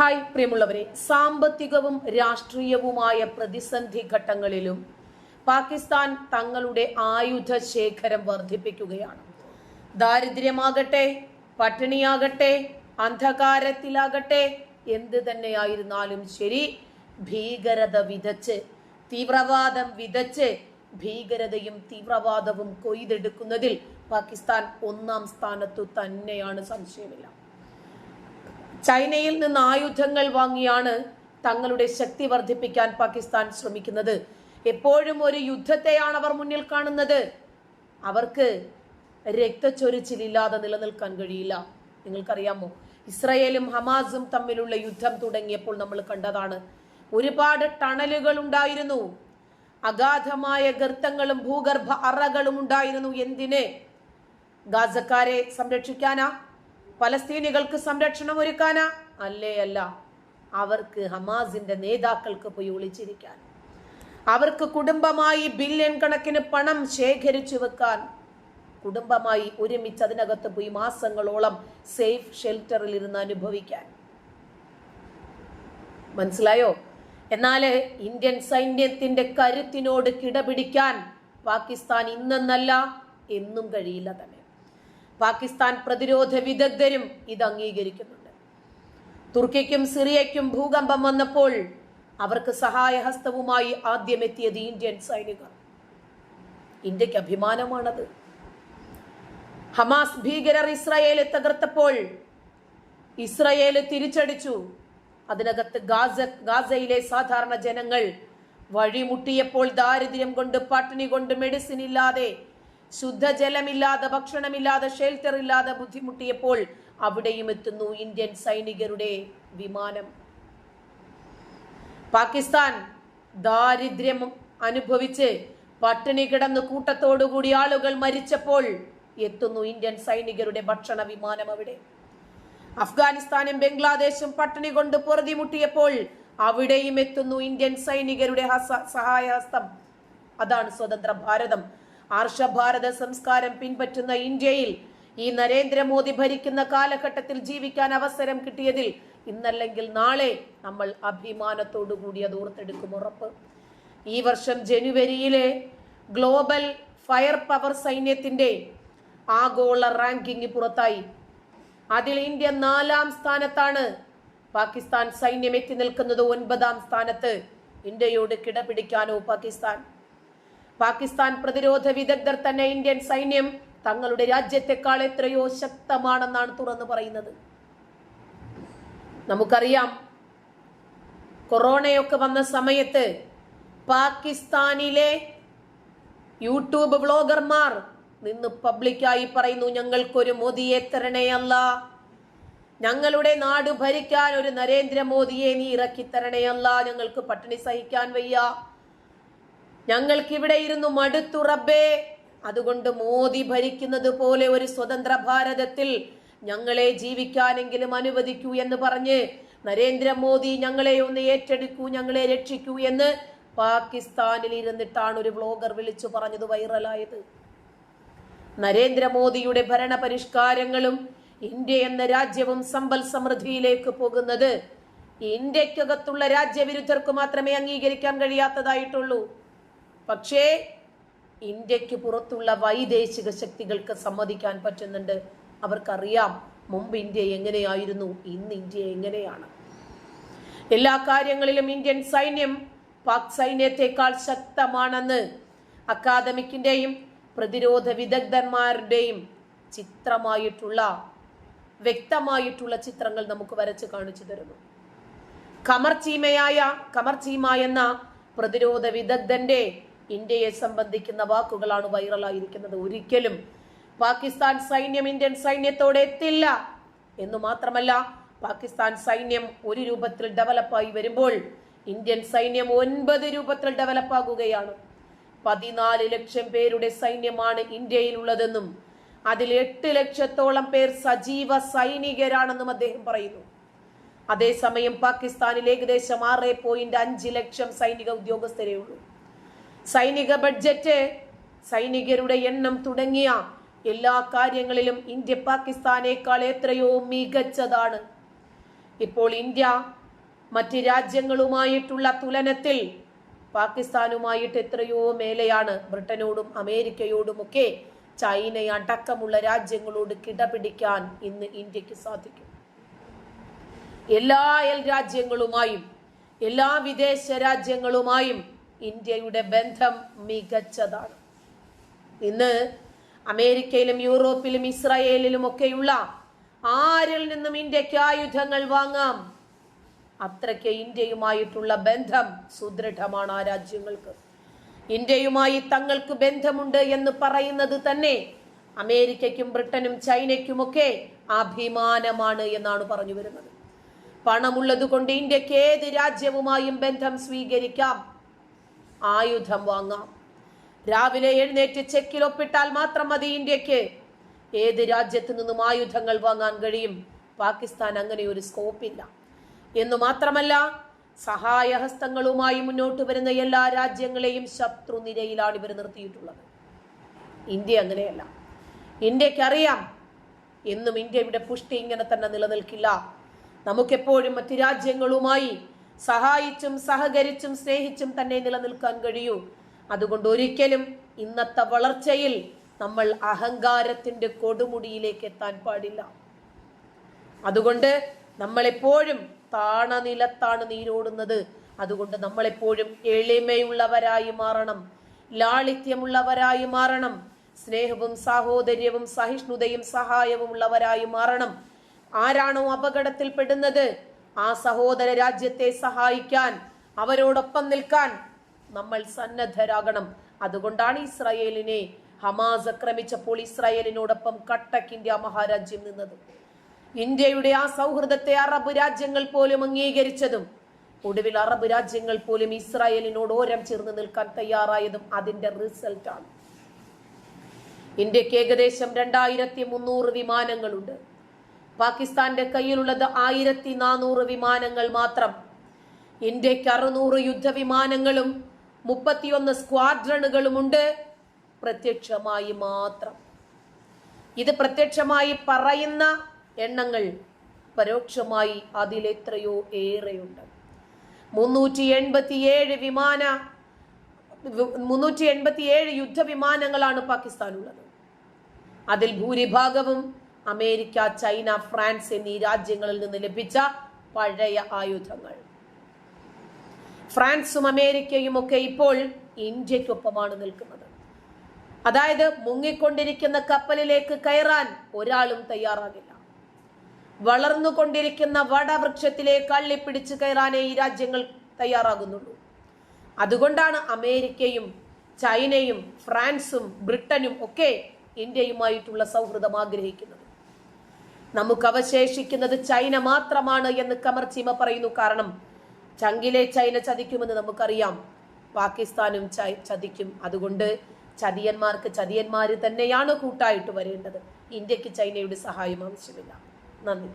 Hi പ്രിയമുള്ളവരെ. സാമ്പത്തികവും രാഷ്ട്രീയവുമായ പ്രതിസന്ധി ഘട്ടങ്ങളിലും പാകിസ്ഥാൻ തങ്ങളുടെ ആയുധ ശേഖരം വർദ്ധിപ്പിക്കുകയാണ്. ദാരിദ്ര്യമാകട്ടെ പട്ടിണിയാകട്ടെ അന്ധകാരത്തിലാകട്ടെ എന്ത് തന്നെയായിരുന്നാലും ശരി ഭീകരത വിതച്ച് തീവ്രവാദം വിതച്ച് ഭീകരതയും തീവ്രവാദവും കൊയ്തെടുക്കുന്നതിൽ പാകിസ്ഥാൻ ഒന്നാം സ്ഥാനത്തു തന്നെയാണ് സംശയമില്ല. ചൈനയിൽ നിന്ന് ആയുധങ്ങൾ വാങ്ങിയാണ് തങ്ങളുടെ ശക്തി വർദ്ധിപ്പിക്കാൻ പാകിസ്ഥാൻ ശ്രമിക്കുന്നത്. എപ്പോഴും ഒരു യുദ്ധത്തെയാണ് അവർ മുന്നിൽ കാണുന്നത്. അവർക്ക് രക്തച്ചൊരിച്ചിലില്ലാതെ നിലനിൽക്കാൻ കഴിയില്ല. നിങ്ങൾക്കറിയാമോ? ഇസ്രയേലും ഹമാസും തമ്മിലുള്ള യുദ്ധം തുടങ്ങിയപ്പോൾ നമ്മൾ കണ്ടതാണ്. ഒരുപാട് ടണലുകൾ ഉണ്ടായിരുന്നു. അഗാധമായ ഗർത്തങ്ങളും ഭൂഗർഭ അറകളും ഉണ്ടായിരുന്നു. എന്തിന്? ഗാസക്കാരെ സംരക്ഷിക്കാനാ? പലസ്തീനികൾക്ക് സംരക്ഷണം ഒരുക്കാനാ? അല്ലേ അല്ല. അവർക്ക് ഹമാസിന്റെ നേതാക്കൾക്ക് പോയി ഒളിച്ചിരിക്കാൻ. അവർക്ക് കുടുംബമായി ബില്യൺ കണക്കിന് പണം ശേഖരിച്ചു വെക്കാൻ. കുടുംബമായി ഒരുമിച്ച് അതിനകത്ത് പോയി മാസങ്ങളോളം സേഫ് ഷെൽട്ടറിൽ ഇരുന്ന് അനുഭവിക്കാൻ. മനസ്സിലായോ? എന്നാൽ ഇന്ത്യൻ സൈന്യത്തിന്റെ കരുത്തിനോട് കിടപിടിക്കാൻ പാകിസ്ഥാൻ ഇന്നെന്നല്ല എന്നും കഴിയില്ല തന്നെ. പാകിസ്ഥാൻ പ്രതിരോധ വിദഗ്ധരും ഇത് അംഗീകരിക്കുന്നുണ്ട്. തുർക്കിക്കും സിറിയയ്ക്കും ഭൂകമ്പം വന്നപ്പോൾ അവർക്ക് സഹായഹസ്തവുമായി ആദ്യം എത്തിയത് ഇന്ത്യൻ സൈനികർ. ഇന്ത്യയ്ക്ക് അഭിമാനമാണത്. ഹമാസ് ഭീകരർ ഇസ്രായേലെ തകർത്തപ്പോൾ ഇസ്രായേൽ തിരിച്ചടിച്ചു. അതിനകത്ത് ഗാസ ഗാസയിലെ സാധാരണ ജനങ്ങൾ വഴിമുട്ടിയപ്പോൾ ദാരിദ്ര്യം കൊണ്ട് പട്ടിണി കൊണ്ട് മെഡിസിൻ ഇല്ലാതെ ശുദ്ധജലമില്ലാതെ ഭക്ഷണമില്ലാതെ ഷെൽട്ടർ ഇല്ലാതെ ബുദ്ധിമുട്ടിയപ്പോൾ അവിടെയും എത്തുന്നു ഇന്ത്യൻ സൈനികരുടെ വിമാനം. പാകിസ്ഥാൻ ദാരിദ്ര്യം അനുഭവിച്ച് പട്ടിണി കിടന്ന് കൂട്ടത്തോടുകൂടി ആളുകൾ മരിച്ചപ്പോൾ എത്തുന്നു ഇന്ത്യൻ സൈനികരുടെ ഭക്ഷണ വിമാനം അവിടെ. അഫ്ഗാനിസ്ഥാനും ബംഗ്ലാദേശും പട്ടിണി കൊണ്ട് പൊറുതിമുട്ടിയപ്പോൾ അവിടെയും എത്തുന്നു ഇന്ത്യൻ സൈനികരുടെ ഹസ- സഹായഹസ്തം. അതാണ് സ്വതന്ത്ര ഭാരതം. ആർഷഭാരത സംസ്കാരം പിൻപറ്റുന്ന ഇന്ത്യയിൽ ഈ നരേന്ദ്രമോദി ഭരിക്കുന്ന കാലഘട്ടത്തിൽ ജീവിക്കാൻ അവസരം കിട്ടിയതിൽ ഇന്നല്ലെങ്കിൽ നാളെ നമ്മൾ അഭിമാനത്തോടു കൂടി അത് ഓർത്തെടുക്കും ഉറപ്പ്. ഈ വർഷം ജനുവരിയിലെ ഗ്ലോബൽ ഫയർ പവർ സൈന്യത്തിന്റെ ആഗോള റാങ്കിങ് പുറത്തായി. അതിൽ ഇന്ത്യ നാലാം സ്ഥാനത്താണ്. പാകിസ്ഥാൻ സൈന്യം എത്തി നിൽക്കുന്നത് ഒൻപതാം സ്ഥാനത്ത്. ഇന്ത്യയോട് കിടപിടിക്കാനോ പാകിസ്ഥാൻ. പാകിസ്ഥാൻ പ്രതിരോധ വിദഗ്ധർ തന്നെ ഇന്ത്യൻ സൈന്യം തങ്ങളുടെ രാജ്യത്തെക്കാൾ എത്രയോ ശക്തമാണെന്നാണ് തുറന്നു പറയുന്നത്. നമുക്കറിയാം കൊറോണയൊക്കെ വന്ന സമയത്ത് പാകിസ്ഥാനിലെ യൂട്യൂബ് വ്ളോഗർമാർ നിന്ന് പബ്ലിക്കായി പറയുന്നു ഞങ്ങൾക്കൊരു മോദിയെ തരണേയല്ല ഞങ്ങളുടെ നാട് ഭരിക്കാൻ ഒരു നരേന്ദ്രമോദിയെ നീ ഇറക്കി തരണേയല്ല ഞങ്ങൾക്ക് പട്ടിണി സഹിക്കാൻ വയ്യ. ഞങ്ങൾക്ക് ഇവിടെ ഇരുന്നു മടുത്തു റബ്ബേ. അതുകൊണ്ട് മോദി ഭരിക്കുന്നത് പോലെ ഒരു സ്വതന്ത്ര ഭാരതത്തിൽ ഞങ്ങളെ ജീവിക്കാനെങ്കിലും അനുവദിക്കൂ എന്ന് പറഞ്ഞ് നരേന്ദ്രമോദി ഞങ്ങളെ ഒന്ന് ഏറ്റെടുക്കൂ ഞങ്ങളെ രക്ഷിക്കൂ എന്ന് പാകിസ്ഥാനിൽ ഇരുന്നിട്ടാണ് ഒരു വ്ളോഗർ വിളിച്ചു പറഞ്ഞത് വൈറലായത്. നരേന്ദ്രമോദിയുടെ ഭരണ പരിഷ്കാരങ്ങളും ഇന്ത്യ എന്ന രാജ്യവും സമ്പൽ സമൃദ്ധിയിലേക്ക് പോകുന്നത് ഇന്ത്യക്കകത്തുള്ള രാജ്യവിരുദ്ധർക്ക് മാത്രമേ അംഗീകരിക്കാൻ കഴിയാത്തതായിട്ടുള്ളൂ. പക്ഷേ ഇന്ത്യയ്ക്ക് പുറത്തുള്ള വൈദേശിക ശക്തികൾക്ക് സമ്മതിക്കാൻ പറ്റുന്നുണ്ട്. അവർക്കറിയാം മുമ്പ് ഇന്ത്യ എങ്ങനെയായിരുന്നു ഇന്ന് ഇന്ത്യ എങ്ങനെയാണ്. എല്ലാ കാര്യങ്ങളിലും ഇന്ത്യൻ സൈന്യം പാക് സൈന്യത്തെക്കാൾ ശക്തമാണെന്ന് അക്കാദമിക്കിന്റെയും പ്രതിരോധ വിദഗ്ധന്മാരുടെയും ചിത്രമായിട്ടുള്ള വ്യക്തമായിട്ടുള്ള ചിത്രങ്ങൾ നമുക്ക് വരച്ച് കാണിച്ചു തരുന്നു. കമർചീമയായ ചീമയായ ഖമർ ചീമ എന്ന പ്രതിരോധ വിദഗ്ധന്റെ ഇന്ത്യയെ സംബന്ധിക്കുന്ന വാക്കുകളാണ് വൈറലായിരിക്കുന്നത്. ഒരിക്കലും പാകിസ്ഥാൻ സൈന്യം ഇന്ത്യൻ സൈന്യത്തോടെ എത്തില്ല. എന്ന് മാത്രമല്ല പാകിസ്ഥാൻ സൈന്യം ഒരു രൂപത്തിൽ ഡെവലപ്പായി വരുമ്പോൾ ഇന്ത്യൻ സൈന്യം ഒൻപത് രൂപത്തിൽ ഡെവലപ്പാകുകയാണ്. പതിനാല് ലക്ഷം പേരുടെ സൈന്യമാണ് ഇന്ത്യയിലുള്ളതെന്നും അതിൽ എട്ട് ലക്ഷത്തോളം പേർ സജീവ സൈനികരാണെന്നും അദ്ദേഹം പറയുന്നു. അതേസമയം പാകിസ്ഥാനിൽ ഏകദേശം ആറ് പോയിന്റ് അഞ്ച് ലക്ഷം സൈനിക ഉദ്യോഗസ്ഥരെ ഉള്ളൂ. സൈനിക ബഡ്ജറ്റ് സൈനികരുടെ എണ്ണം തുടങ്ങിയ എല്ലാ കാര്യങ്ങളിലും ഇന്ത്യ പാകിസ്ഥാനേക്കാൾ എത്രയോ മികച്ചതാണ്. ഇപ്പോൾ ഇന്ത്യ മറ്റ് രാജ്യങ്ങളുമായിട്ടുള്ള തുലനത്തിൽ പാകിസ്ഥാനുമായിട്ട് എത്രയോ മേലെയാണ്. ബ്രിട്ടനോടും അമേരിക്കയോടുമൊക്കെ ചൈന അടക്കമുള്ള രാജ്യങ്ങളോട് കിടപിടിക്കാൻ ഇന്ന് ഇന്ത്യയ്ക്ക് സാധിക്കും. എല്ലാ അയൽ രാജ്യങ്ങളുമായും എല്ലാ വിദേശ രാജ്യങ്ങളുമായും ഇന്ത്യയുടെ ബന്ധം മികച്ചതാണ്. ഇന്ന് അമേരിക്കയിലും യൂറോപ്പിലും ഇസ്രായേലിലും ഒക്കെയുള്ള ആരിൽ നിന്നും ഇന്ത്യയ്ക്ക് ആയുധങ്ങൾ വാങ്ങാം? അത്രയ്ക്ക് ഇന്ത്യയുമായിട്ടുള്ള ബന്ധം സുദൃഢമാണ് ആ രാജ്യങ്ങൾക്ക്. ഇന്ത്യയുമായി തങ്ങൾക്ക് ബന്ധമുണ്ട് എന്ന് പറയുന്നത് തന്നെ അമേരിക്കയ്ക്കും ബ്രിട്ടനും ചൈനയ്ക്കുമൊക്കെ അഭിമാനമാണ് എന്നാണ് പറഞ്ഞു വരുന്നത്. പണമുള്ളത് കൊണ്ട് ഇന്ത്യയ്ക്ക് ഏത് രാജ്യവുമായും ബന്ധം സ്വീകരിക്കാം? ആയുധം വാങ്ങാം. രാവിലെ എഴുന്നേറ്റ് ചെക്കിൽ ഒപ്പിട്ടാൽ മാത്രം മതി ഇന്ത്യയ്ക്ക്. ഏത് രാജ്യത്തു നിന്നും ആയുധങ്ങൾ വാങ്ങാൻ കഴിയും? പാകിസ്ഥാൻ അങ്ങനെ ഒരു സ്കോപ്പ് ഇല്ല എന്നു മാത്രമല്ല സഹായഹസ്തങ്ങളുമായി മുന്നോട്ട് വരുന്ന എല്ലാ രാജ്യങ്ങളെയും ശത്രു നിരയിലാണ് ഇവർ നിർത്തിയിട്ടുള്ളത്. ഇന്ത്യ അങ്ങനെയല്ല. ഇന്ത്യക്കറിയാം എന്നും ഇന്ത്യയുടെ പുഷ്ടി ഇങ്ങനെ തന്നെ നിലനിൽക്കില്ല. നമുക്കെപ്പോഴും മറ്റു രാജ്യങ്ങളുമായി സഹായിച്ചും സഹകരിച്ചും സ്നേഹിച്ചും തന്നെ നിലനിൽക്കാൻ കഴിയൂ. അതുകൊണ്ട് ഒരിക്കലും ഇന്നത്തെ വളർച്ചയിൽ നമ്മൾ അഹങ്കാരത്തിന്റെ കൊടുമുടിയിലേക്ക് എത്താൻ പാടില്ല. അതുകൊണ്ട് നമ്മളെപ്പോഴും താണ നിലത്താണ് നീരോടുന്നത്. അതുകൊണ്ട് നമ്മളെപ്പോഴും എളിമയുള്ളവരായി മാറണം ലാളിത്യമുള്ളവരായി മാറണം സ്നേഹവും സാഹോദര്യവും സഹിഷ്ണുതയും സഹായവും ഉള്ളവരായി മാറണം. ആരാണോ അപകടത്തിൽ പെടുന്നത് ആ സഹോദര രാജ്യത്തെ സഹായിക്കാൻ അവരോടൊപ്പം നിൽക്കാൻ നമ്മൾ സന്നദ്ധരാകണം. അതുകൊണ്ടാണ് ഇസ്രായേലിനെ ഹമാസ് ആക്രമിച്ചപ്പോൾ ഇസ്രായേലിനോടൊപ്പം കട്ടക്ക് ഇന്ത്യ മഹാരാജ്യം നിന്നത്. ഇന്ത്യയുടെ ആ സൗഹൃദത്തെ അറബ് രാജ്യങ്ങൾ പോലും അംഗീകരിച്ചതും ഒടുവിൽ അറബ് രാജ്യങ്ങൾ പോലും ഇസ്രായേലിനോട് ഓരം ചേർന്ന് നിൽക്കാൻ തയ്യാറായതും അതിന്റെ റിസൾട്ടാണ്. ഇന്ത്യയ്ക്ക് ഏകദേശം രണ്ടായിരത്തി മുന്നൂറ് വിമാനങ്ങളുണ്ട്. പാകിസ്ഥാന്റെ കയ്യിലുള്ളത് ആയിരത്തി നാനൂറ് വിമാനങ്ങൾ മാത്രം. ഇന്ത്യയ്ക്ക് അറുന്നൂറ് യുദ്ധവിമാനങ്ങളും മുപ്പത്തിയൊന്ന് സ്ക്വാഡ്രണുകളുമുണ്ട്. പ്രത്യക്ഷമായി മാത്രം. ഇത് പ്രത്യക്ഷമായി പറയുന്ന എണ്ണങ്ങൾ പരോക്ഷമായി അതിലെത്രയോ ഏറെയുണ്ട്. മുന്നൂറ്റി എൺപത്തിയേഴ് വിമാന മുന്നൂറ്റി എൺപത്തിയേഴ് യുദ്ധവിമാനങ്ങളാണ് പാകിസ്ഥാനുള്ളത്. അതിൽ ഭൂരിഭാഗവും അമേരിക്ക ചൈന ഫ്രാൻസ് എന്നീ രാജ്യങ്ങളിൽ നിന്ന് ലഭിച്ച പഴയ ആയുധങ്ങൾ. ഫ്രാൻസും അമേരിക്കയും ഒക്കെ ഇപ്പോൾ ഇന്ത്യക്കൊപ്പമാണ് നിൽക്കുന്നത്. അതായത് മുങ്ങിക്കൊണ്ടിരിക്കുന്ന കപ്പലിലേക്ക് കയറാൻ ഒരാളും തയ്യാറാകില്ല. വളർന്നുകൊണ്ടിരിക്കുന്ന കള്ളി അള്ളിപ്പിടിച്ച് കയറാനേ ഈ രാജ്യങ്ങൾ തയ്യാറാകുന്നുള്ളൂ. അതുകൊണ്ടാണ് അമേരിക്കയും ചൈനയും ഫ്രാൻസും ബ്രിട്ടനും ഒക്കെ ഇന്ത്യയുമായിട്ടുള്ള സൗഹൃദം ആഗ്രഹിക്കുന്നത്. നമുക്ക് അവശേഷിക്കുന്നത് ചൈന മാത്രമാണ് എന്ന് കമർ ചീമ പറയുന്നു. കാരണം ചങ്കിലെ ചൈന ചതിക്കുമെന്ന് നമുക്കറിയാം. പാകിസ്ഥാനും ചതിക്കും. അതുകൊണ്ട് ചതിയന്മാർക്ക് ചതിയന്മാര് തന്നെയാണ് കൂട്ടായിട്ട് വരേണ്ടത്. ഇന്ത്യയ്ക്ക് ചൈനയുടെ സഹായം ആവശ്യമില്ല. നന്ദി.